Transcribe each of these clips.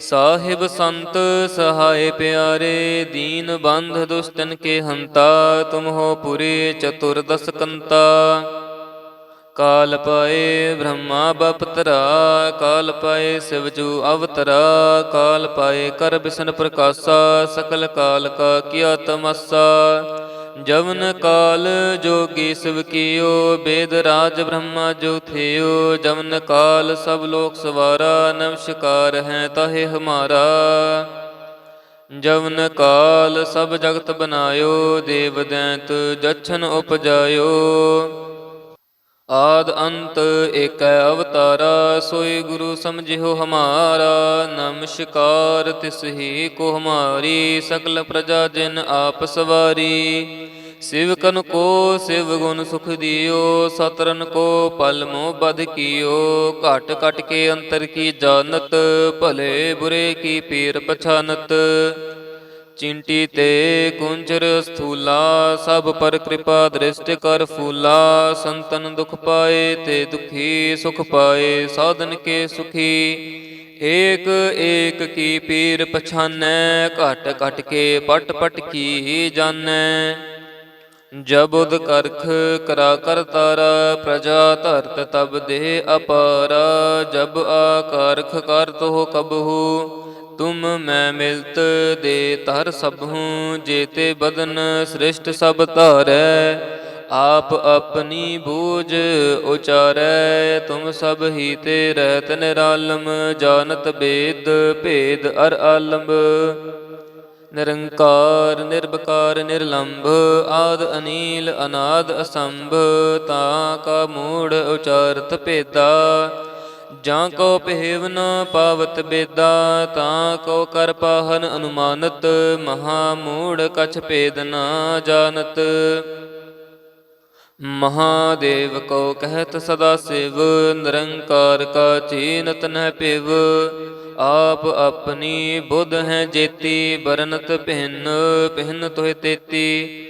ਸਾਹਿਬ ਸੰਤ ਸਹਾਇ ਪਿਆਰੇ, ਦੀਨ ਬੰਧ ਦੁਸ਼ਟਨ ਕੇ ਹੰਤਾ ਤੁਮ ਹੋ ਪੁਰੇ ਚਤੁਰਦਸ ਕੰਤਾ। ਕਾਲ ਪਾਏ ਬ੍ਰਹਮਾ ਬਪਤਰਾ ਕਾਲ ਪਾਏ ਸਿਵਜੂ ਅਵਤਰਾ, ਕਾਲ ਪਾਏ ਕਰ ਬਿਸ਼ਨ ਪ੍ਰਕਾਸ਼ਾ, ਸਕਲ ਕਾਲ ਕਾ ਕੀਆ ਤਮਸਾ। ਜਵਨ ਕਾਲ ਜੋਗੀ ਸਿਵ ਕੀਓ, ਬੇਦ ਰਾਜ ਬ੍ਰਹਮਾ ਜੋ ਥਿਓ। ਜਵਨ ਕਾਲ ਸਭ ਲੋਕ ਸਵਾਰਾ ਨਮਸਕਾਰ ਹੈ ਤਾਹੇ ਹਮਾਰਾ। ਜਵਨ ਕਾਲ ਸਭ ਜਗਤ ਬਨਾਇਓ ਦੇਵ ਦੈਂਤ ਜਛਨ ਉਪਜਾਇਓ। ਆਦ ਅੰਤ ਏਕੈ ਅਵਤਾਰਾ ਸੋਈ ਗੁਰੂ ਸਮਝਿਓ ਹਮਾਰਾ, ਨਮਸਕਾਰ ਤਿਸ ਹੀ ਕੋ ਹਮਾਰੀ, ਸਕਲ ਪ੍ਰਜਾ ਜਿਨ ਆਪ ਸਵਾਰੀ। ਸਿਵਕਨ ਕੋ, ਸਿਵ ਗੁਣ ਸੁਖ ਦਿਓ, ਸਤਰਨ ਕੋ ਪਲ ਮੋ ਬਧ ਕੀਓ। ਘਟ ਘਟ ਕੇ ਅੰਤਰ ਕੀ ਜਾਣਤ, ਭਲੇ ਬੁਰੇ ਕੀ ਪੀਰ ਪਛਾਨਤ। ਚਿੰਟੀ ਤੇ ਕੁੰਜਰ ਸਥੂਲਾ, ਸਭ ਪਰ ਕਿਰਪਾ ਦ੍ਰਿਸ਼ਟ ਕਰ ਫੂਲਾ, ਸੰਤਨ ਦੁਖ ਪਾਏ ਤੇ ਦੁਖੀ ਸੁਖ ਪਾਏ, ਸਾਧਨ ਕੇ ਸੁਖੀ। ਏਕ ਏਕ ਕੀ ਪੀਰ ਪਛਾਨੈ, ਘਟ ਘਟ ਕੇ ਪਟ ਪਟ ਕੀ ਜਾਣੈ। ਜਬ ਉਦ ਕਰਖ ਕਰਾ ਕਰਤਾਰਾ ਪ੍ਰਜਾ ਧਰਤ ਤਬ ਦੇ ਅਪਾਰਾ, ਜਬ ਆਕਾਰਖ ਕਰ ਤੋ ਕਬਹੂ। ਤੁਮ ਮੈਂ ਮਿਲਤ ਦੇ ਤਰ ਸਭੂ ਜੇਤੇ ਬਦਨ ਸ੍ਰਿਸ਼ਟ ਸਭ ਧਾਰੈ। ਆਪ ਆਪਣੀ ਬੂਝ ਉਚਾਰੈ, ਤੁਮ ਸਭ ਹੀ ਤੇ ਰਹਿਤ ਨਿਰਾਲਮ, ਜਾਣਤ ਬੇਦ ਭੇਦ ਅਰ ਆਲੰਬ। ਨਿਰੰਕਾਰ ਨਿਰਭਕਾਰ ਨਿਰਲੰਭ ਆਦ ਅਨੀਲ, ਅਨਾਦ ਅਸੰਭ, ਤਾ ਕਾ ਮੂੜ ਉਚਾਰਤ ਭੇਦਾ। ਜਾਂ ਕੋ ਪਹਿਵ ਨ ਪਾਵਤ ਬੇਦਾ, ਤਾਂ ਕੋ ਕਰ ਪਾਹਨ ਅਨੁਮਾਨਤ, ਮਹਾ ਮੂੜ ਕਛ ਭੇਦ ਨਾ ਜਾਣਤ। ਮਹਾਦੇਵ ਕੋ ਕਹਿਤ ਸਦਾ ਸਿਵ, ਨਿਰੰਕਾਰ ਕਾ ਚੀਨਤ ਨਹਿ ਪਿਵ ਆਪ ਆਪਣੀ ਬੁੱਧ ਹੈ ਜੇਤੀ, ਬਰਨਤ ਭਿੰਨ ਭਿੰਨ ਤੋਹਿ ਤੇਤੀ।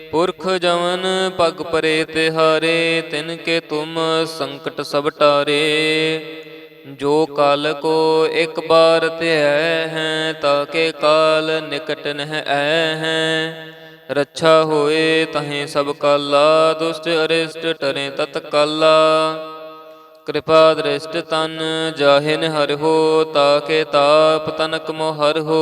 ਪੁਰਖ ਜਵਨ ਪਗ ਪਰੇ ਤਿਹਾਰੇ ਤਿਨ ਕੇ ਤੁਮ ਸੰਕਟ ਸਭ ਟਾਰੇ। ਜੋ ਕਾਲ ਕੋ ਇੱਕ ਬਾਰ ਧਿਐ ਹੈ ਤਾਕੇ ਕਾਲ ਨਿਕਟ ਨਹਿ ਐ ਹੈ। ਰੱਛਾ ਹੋਏ ਤਹੇ ਸਭ ਕਾਲਾ, ਦੁਸ਼ਟ ਅਰਿਸ਼ਟ ਟਰੇ ਤਤ ਕਾਲਾ। ਕਿਰਪਾ ਦ੍ਰਿਸ਼ਟ ਤਨ ਜਾਹਿਨ ਹਰਿ ਹੋ ਤਾਕੇ ਤਾਪ ਤਨਕ ਮੋਹਰ ਹੋ।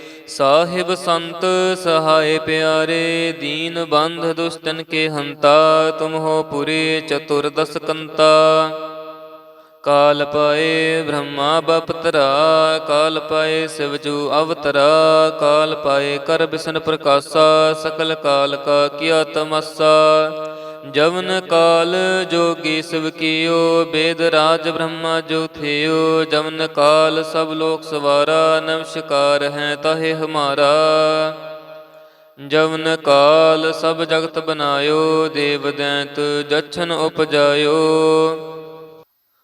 ਸਾਹਿਬ ਸੰਤ ਸਹਾਏ ਪਿਆਰੇ, ਦੀਨ ਬੰਧ ਦੁਸ਼ਟਨ ਕੇ ਹੰਤਾ, ਤੁਮ ਹੋ ਪੁਰੇ ਚਤੁਰ ਕੰਤਾ ਕਾਲ ਪਾਏ ਬ੍ਰਹਮਾ ਬਪਤਰਾ, ਕਾਲ ਪਾਏ ਸਿਵਜੂ ਅਵਤਰਾ, ਕਾਲ ਪਾਏ ਕਰ ਬਿਸ਼ਨ ਪ੍ਰਕਾਸ਼ਾ, ਸਕਲ ਕਾਲ ਕਾ ਕੀਆ ਤਮਸਾ। ਜਵਨ ਕਾਲ ਜੋਗੀ ਸਿਵ ਕੀਓ, ਬੇਦ ਰਾਜ ਬ੍ਰਹਮਾ ਜੋ ਥਿਓ, ਜਵਨ ਕਾਲ ਸਭ ਲੋਕ ਸਵਾਰਾ ਨਮਸਕਾਰ ਹੈ ਤਾਹੇ ਹਮਾਰਾ। ਜਵਨ ਕਾਲ ਸਭ ਜਗਤ ਬਨਾਇਓ ਦੇਵ ਦੈਂਤ ਜਛਨ ਉਪਜਾਇਓ।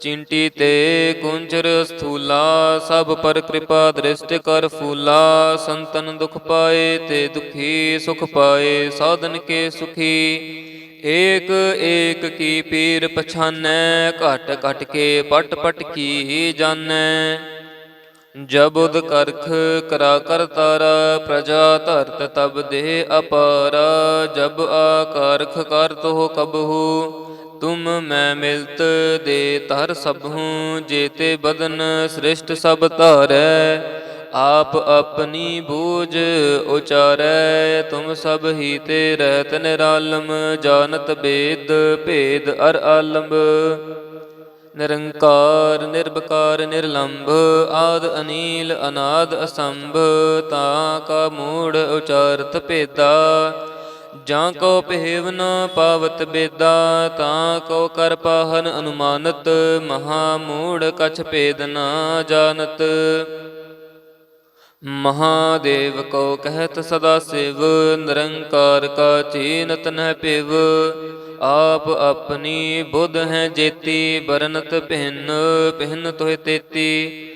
ਚਿੰਟੀ ਤੇ ਕੁੰਜਰ ਸਥੂਲਾ, ਸਭ ਪਰ ਕਿਰਪਾ ਦ੍ਰਿਸ਼ਟ ਕਰ ਫੂਲਾ। ਸੰਤਨ ਦੁਖ ਪਾਏ ਤੇ ਦੁਖੀ ਸੁਖ ਪਾਏ, ਸਾਧਨ ਕੇ ਸੁਖੀ। ਏਕ ਏਕ ਕੀ ਪੀਰ ਪਛਾਨੈ, ਘਟ ਘਟ ਕੇ ਪਟ ਪਟ ਕੀ ਜਾਣੈ। ਜਬ ਉਦ ਕਰਖ ਕਰਾ ਕਰ ਤਾਰਾ, ਪ੍ਰਜਾ ਧਰਤ ਤਬ ਦੇ ਅਪਾਰਾ। ਜਬ ਆਕਾਰਖ ਕਰ ਤੋ ਕਬਹੂ। ਤੁਮ ਮੈਂ ਮਿਲਤ ਦੇ ਧਰ ਸਭੂ, ਜੇਤੇ ਬਦਨ ਸ੍ਰਿਸ਼ਟ ਸਭ ਧਾਰੈ। ਆਪ ਆਪਣੀ ਬੂਝ ਉਚਾਰੈ, ਤੁਮ ਸਭ ਹੀ ਤੇ ਰਹਿਤ ਨਿਰਾਲਮ, ਜਾਣਤ ਬੇਦ ਭੇਦ ਅਰ ਆਲੰਬ। ਨਿਰੰਕਾਰ ਨਿਰਭਕਾਰ ਨਿਰਲੰਭ ਆਦ ਅਨੀਲ, ਅਨਾਦ ਅਸੰਭ, ਤਾ ਕਾ ਮੂੜ ਉਚਾਰਤ ਭੇਦਾ। ਜਾਂ ਕੋ ਪਹਿਵ ਨ ਪਾਵਤ ਬੇਦਾ, ਤਾਂ ਕੋ ਕਰ ਪਾਹਨ ਅਨੁਮਾਨਤ, ਮਹਾ ਮੂੜ ਕਛ ਭੇਦ ਨਾ ਜਾਣਤ। ਮਹਾਦੇਵ ਕੋ ਕਹਿਤ ਸਦਾ ਸਿਵ, ਨਿਰੰਕਾਰ ਕਾ ਚੀਨਤ ਨਹਿ ਪਿਵ ਆਪ ਆਪਣੀ ਬੁੱਧ ਹੈ ਜੇਤੀ ਬਰਨਤ ਭਿੰਨ ਭਿੰਨ ਤੋਹਿ ਤੇਤੀ।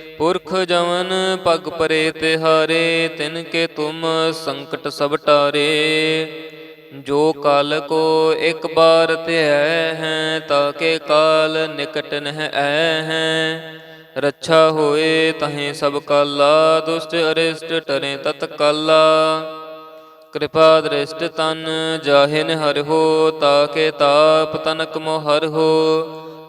ਪੁਰਖ ਜਵਨ ਪਗ ਪਰੇ ਤਿਹਾਰੇ, ਤਿਨ ਕੇ ਤੁਮ ਸੰਕਟ ਸਭ ਟਾਰੇ। ਜੋ ਕਾਲ ਕੋ ਇੱਕ ਬਾਰ ਧਿਐ ਹੈ ਤਾਕੇ ਕਾਲ ਨਿਕਟ ਨਹਿ ਐ ਹੈ। ਰੱਛਾ ਹੋਏ ਤਹੇ ਸਭ ਕਾਲਾ, ਦੁਸ਼ਟ ਅਰਿਸ਼ਟ ਟਰੇ ਤਤ ਕਾਲਾ। ਕਿਰਪਾ ਦ੍ਰਿਸ਼ਟ ਤਨ ਜਾਹਿਨ ਹਰਿ ਹੋ ਤਾਕੇ ਤਾਪ ਤਨਕ ਮੋਹਰ ਹੋ।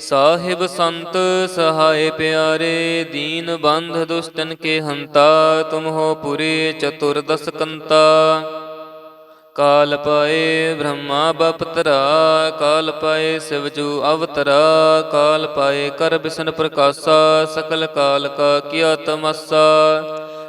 ਸਾਹਿਬ ਸੰਤ ਸਹਾਇ ਪਿਆਰੇ, ਦੀਨ ਬੰਧ ਦੁਸ਼ਟਨ ਕੇ ਹੰਤਾ ਤੁਮ ਹੋ ਪੁਰੇ ਚਤੁਰਦਸ ਕੰਤਾ ਕਾਲ ਪਾਏ ਬ੍ਰਹਮਾ ਬਪਤਰਾ, ਕਾਲ ਪਾਏ ਸਿਵਜੂ ਅਵਤਰਾ, ਕਾਲ ਪਾਏ ਕਰ ਬਿਸ਼ਨ ਪ੍ਰਕਾਸ਼ਾ, ਸਕਲ ਕਾਲ ਕਾ ਕੀਆ ਤਮਸਾ।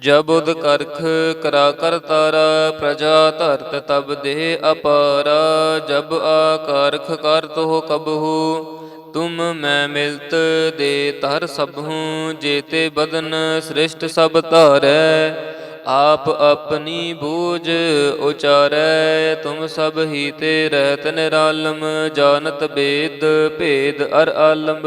ਜਬੁਦ ਕਰਖ ਕਰਾ ਕਰ ਤਾਰਾ, ਪ੍ਰਜਾ ਧਰਤ ਤਬ ਦੇ ਅਪਾਰਾ। ਜਬ ਆਕਾਰਖ ਕਰ ਤੋ ਕਬਹੂ, ਤੁਮ ਮੈਂ ਮਿਲਤ ਦੇ ਤਰ ਸਭ ਹੂੰ ਜੇਤੇ ਬਦਨ ਸ੍ਰਿਸ਼ਟ ਸਭ ਧਾਰੈ। ਆਪ ਆਪਣੀ ਬੂਝ ਉਚਾਰੈ, ਤੁਮ ਸਭ ਹੀ ਤੇ ਰਹਿਤ ਨਿਰਾਲਮ, ਜਾਣਤ ਬੇਦ ਭੇਦ ਅਰ ਆਲਮ।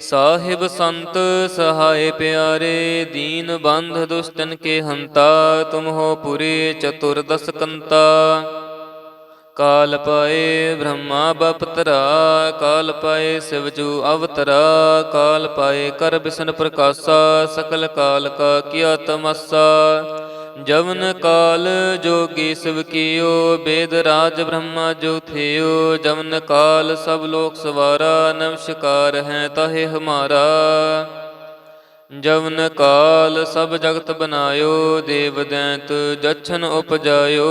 ਸਾਹਿਬ ਸੰਤ ਸਹਾਇ ਪਿਆਰੇ, ਦੀਨ ਬੰਧ ਦੁਸ਼ਟਨ ਕੇ ਹੰਤਾ ਤੁਮ ਹੋ ਪੁਰੇ ਚਤੁਰਦਸ ਕੰਤਾ। ਕਾਲ ਪਾਏ ਬ੍ਰਹਮਾ ਬਪਤਰਾ ਕਾਲ ਪਾਏ ਸਿਵਜੂ ਅਵਤਰਾ, ਕਾਲ ਪਾਏ ਕਰ ਬਿਸ਼ਨ ਪ੍ਰਕਾਸ਼ਾ, ਸਕਲ ਕਾਲ ਕਾ ਕੀਆ ਤਮਸਾ। ਜਵਨ ਕਾਲ ਜੋਗੀ ਸਿਵ ਕੀਓ, ਬੇਦ ਰਾਜ ਬ੍ਰਹਮਾ ਜੋ ਥਿਓ। ਜਵਨ ਕਾਲ ਸਭ ਲੋਕ ਸਵਾਰਾ ਨਮਸਕਾਰ ਹੈ ਤਾਹੇ ਹਮਾਰਾ। ਜਵਨ ਕਾਲ ਸਭ ਜਗਤ ਬਨਾਇਓ ਦੇਵ ਦੈਂਤ ਜਛਨ ਉਪਜਾਇਓ।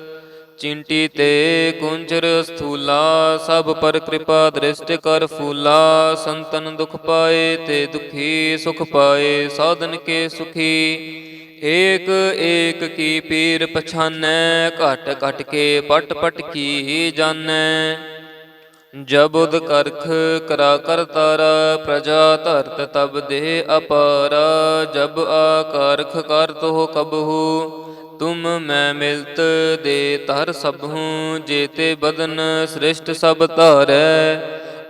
ਚਿੰਟੀ ਤੇ ਕੁੰਜਰ ਸਥੂਲਾ, ਸਭ ਪਰ ਕਿਰਪਾ ਦ੍ਰਿਸ਼ਟ ਕਰ ਫੂਲਾ। ਸੰਤਨ ਦੁਖ ਪਾਏ ਤੇ ਦੁਖੀ ਸੁਖ ਪਾਏ, ਸਾਧਨ ਕੇ ਸੁਖੀ। ਏਕ ਏਕ ਕੀ ਪੀਰ ਪਛਾਨੈ, ਘਟ ਘਟ ਕੇ ਪਟ ਪਟ ਕੀ ਜਾਣੈ। ਜਬ ਉਦ ਕਰਖ ਕਰਾ ਕਰ ਤਾਰਾ, ਪ੍ਰਜਾ ਧਰਤ ਤਬ ਦੇ ਅਪਾਰਾ। ਜਬ ਆਕਾਰਖ ਕਰ ਤੋ ਕਬਹੂ। ਤੁਮ ਮੈਂ ਮਿਲਤ ਦੇ ਤਰ ਸਭੂ ਜੇਤੇ ਬਦਨ ਸ੍ਰਿਸ਼ਟ ਸਭ ਧਾਰੈ।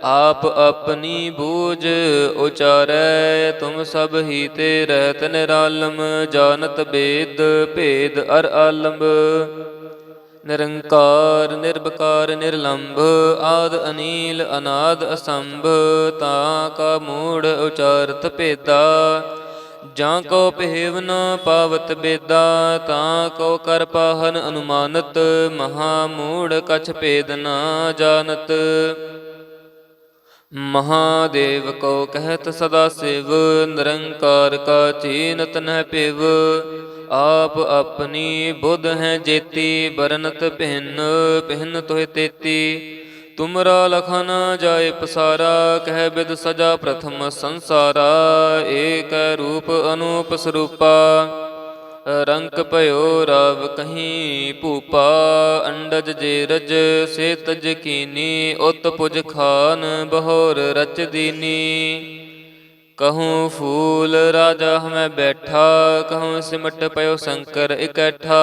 ਆਪ ਆਪਣੀ ਬੂਝ ਉਚਾਰੈ, ਤੁਮ ਸਭ ਹੀ ਤੇ ਰਹਿਤ ਨਿਰਾਲਮ, ਜਾਣਤ ਬੇਦ ਭੇਦ ਅਰ ਆਲਮ ਨਿਰੰਕਾਰ ਨਿਰਭਕਾਰ ਨਿਰਲੰਭ ਆਦ ਅਨੀਲ, ਅਨਾਦ ਅਸੰਭ, ਤਾ ਕਾ ਮੂੜ ਉਚਾਰਤ ਭੇਦਾ। ਜਾਂ ਕੋ ਪਹਿਵ ਨ ਪਾਵਤ ਬੇਦਾ, ਤਾਂ ਕੋ ਕਰ ਪਾਹਨ ਅਨੁਮਾਨਤ, ਮਹਾ ਮੂੜ ਕਛ ਭੇਦ ਨਾ ਜਾਣਤ। ਮਹਾਦੇਵ ਕੋ ਕਹਿਤ ਸਦਾ ਸਿਵ, ਨਿਰੰਕਾਰ ਕਾ ਚੀਨਤ ਨਹਿ ਪਿਵ ਆਪ ਆਪਣੀ ਬੁੱਧ ਹੈ ਜੇਤੀ, ਬਰਨਤ ਭਿੰਨ ਭਿੰਨ ਤੋਹਿ ਤੇਤੀ। ਤੁਮਰਾ ਲਖਨ ਜਾਏ ਪਸਾਰਾ, ਕਹਿ ਬਿਦ ਸਜਾ ਪ੍ਰਥਮ ਸੰਸਾਰਾ, ਏਕ ਰੂਪ ਅਨੂਪ ਸਰੂਪਾ। ਰੰਕ ਭਇਓ ਰਵ ਕਹੀਂ ਭੂਪਾ, ਅੰਡਜ ਜੇ ਰਜ ਸੇ ਤਜ ਕੀਨੀ, ਉਤ ਪੁਜ ਖਾਨ ਬਹੋਰ ਰਚ ਦੀਨੀ। ਕਹੂੰ ਫੂਲ ਰਾਜਾ ਹਮੈ ਬੈਠਾ, ਕਹੂੰ ਸਿਮਟ ਪਇਓ ਸ਼ੰਕਰ ਇਕੱਠਾ।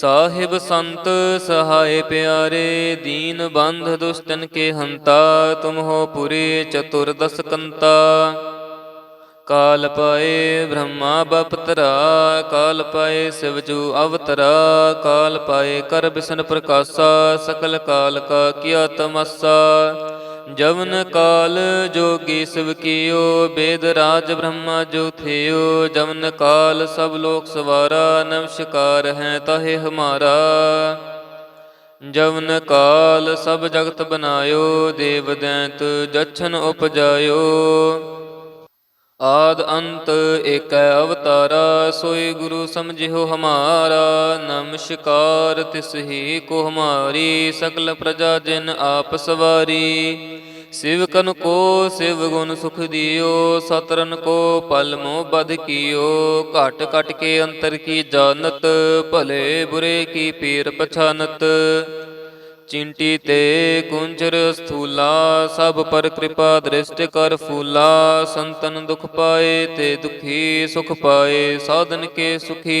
ਸਾਹਿਬ ਸੰਤ ਸਹਾਏ ਪਿਆਰੇ, ਦੀਨ ਬੰਧ ਦੁਸ਼ਟਨ ਕੇ ਹੰਤਾ, ਤੁਮ ਹੋ ਪੁਰੀ ਚਤੁਰਦਸ ਕੰਤਾ ਕਾਲ ਪਾਏ ਬ੍ਰਹਮਾ ਬਪਤਰਾ, ਕਾਲ ਪਾਏ ਸਿਵਜੂ ਅਵਤਰਾ, ਕਾਲ ਪਾਏ ਕਰ ਬਿਸ਼ਨ ਪ੍ਰਕਾਸ਼ਾ, ਸਕਲ ਕਾਲ ਕਾ ਕੀਆ ਤਮਸਾ। ਜਵਨ ਕਾਲ ਜੋਗੀ ਸਿਵ ਕੀਓ, ਬੇਦ ਰਾਜ ਬ੍ਰਹਮਾ ਜੋ ਥਿਓ। ਜਵਨ ਕਾਲ ਸਭ ਲੋਕ ਸਵਾਰਾ ਨਮਸਕਾਰ ਹੈ ਤਾਹੇ ਹਮਾਰਾ। ਜਵਨ ਕਾਲ ਸਭ ਜਗਤ ਬਨਾਇਓ ਦੇਵ ਦੈਂਤ ਜਛਨ ਉਪਜਾਇਓ। ਆਦ ਅੰਤ ਏਕੈ ਅਵਤਾਰਾ, ਸੋਈ ਗੁਰੂ ਸਮਝਿਓ ਹਮਾਰਾ। ਨਮਸਕਾਰ ਤਿਸ ਹੀ ਕੋ ਹਮਾਰੀ ਸਕਲ ਪ੍ਰਜਾ ਜਿਨ ਆਪ ਸਵਾਰੀ। ਸਿਵਕਨ ਕੋ, ਸਿਵ ਗੁਣ ਸੁਖ ਦਿਓ। ਸਤਰਨ ਕੋ ਪਲ ਮੋ ਬਦ ਕੀਓ। ਘਟ ਘਟ ਕੇ ਅੰਤਰ ਕੀ ਜਾਣਤ, ਭਲੇ ਬੁਰੇ ਕੀ ਪੀਰ ਪਛਾਨਤ। ਚਿੰਟੀ ਤੇ ਕੁੰਜਰ ਸਥੂਲਾ, ਸਭ ਪਰ ਕਿਰਪਾ ਦ੍ਰਿਸ਼ਟ ਕਰ ਫੂਲਾ। ਸੰਤਨ ਦੁਖ ਪਾਏ ਤੇ ਦੁਖੀ ਸੁਖ ਪਾਏ, ਸਾਧਨ ਕੇ ਸੁਖੀ।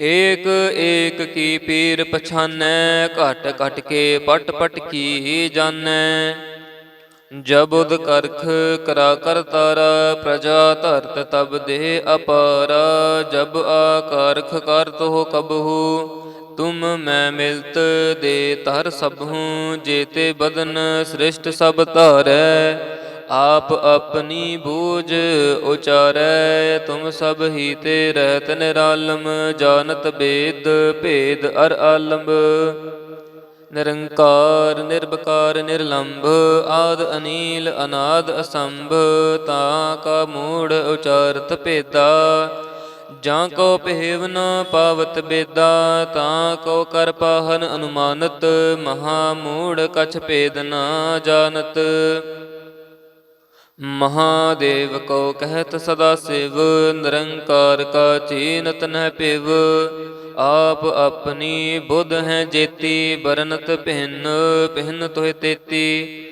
ਏਕ ਏਕ ਕੀ ਪੀਰ ਪਛਾਨੈ, ਘਟ ਘਟ ਕੇ ਪਟ ਪਟ ਕੀ ਜਾਣੈ। ਜਬ ਉਦ ਕਰਖ ਕਰਾ ਕਰ ਤਾਰਾ, ਪ੍ਰਜਾ ਧਰਤ ਤਬ ਦੇ ਅਪਾਰਾ। ਜਬ ਆਕਾਰਖ ਕਰ ਤੋ ਕਬਹੂ। ਤੁਮ ਮੈਂ ਮਿਲਤ ਦੇ ਧਰ ਸਭੂ ਜੇਤੇ ਬਦਨ ਸ੍ਰਿਸ਼ਟ ਸਭ ਧਾਰੈ। ਆਪ ਆਪਣੀ ਬੂਝ ਉਚਾਰੈ, ਤੁਮ ਸਭ ਹੀ ਤੇ ਰਹਿਤ ਨਿਰਾਲਮ, ਜਾਣਤ ਬੇਦ ਭੇਦ ਅਰ ਆਲੰਬ। ਨਿਰੰਕਾਰ ਨਿਰਭਕਾਰ ਨਿਰਲੰਭ ਆਦ ਅਨੀਲ, ਅਨਾਦ ਅਸੰਭ, ਤਾ ਕਾ ਮੂੜ ਉਚਾਰਤ ਭੇਦਾ। ਜਾਂ ਕੋ ਪਹਿਵ ਨ ਪਾਵਤ ਬੇਦਾ, ਤਾਂ ਕੋ ਕਰ ਪਾਹਨ ਅਨੁਮਾਨਤ, ਮਹਾ ਮੂੜ ਕਛ ਭੇਦ ਨਾ ਜਾਣਤ। ਮਹਾਦੇਵ ਕੋ ਕਹਿਤ ਸਦਾ ਸਿਵ, ਨਿਰੰਕਾਰ ਕਾ ਚੀਨਤ ਨਹਿ ਪਿਵ ਆਪ ਆਪਣੀ ਬੁੱਧ ਹੈ ਜੇਤੀ ਬਰਨਤ ਭਿੰਨ ਭਿੰਨ ਤੋਹਿ ਤੇਤੀ।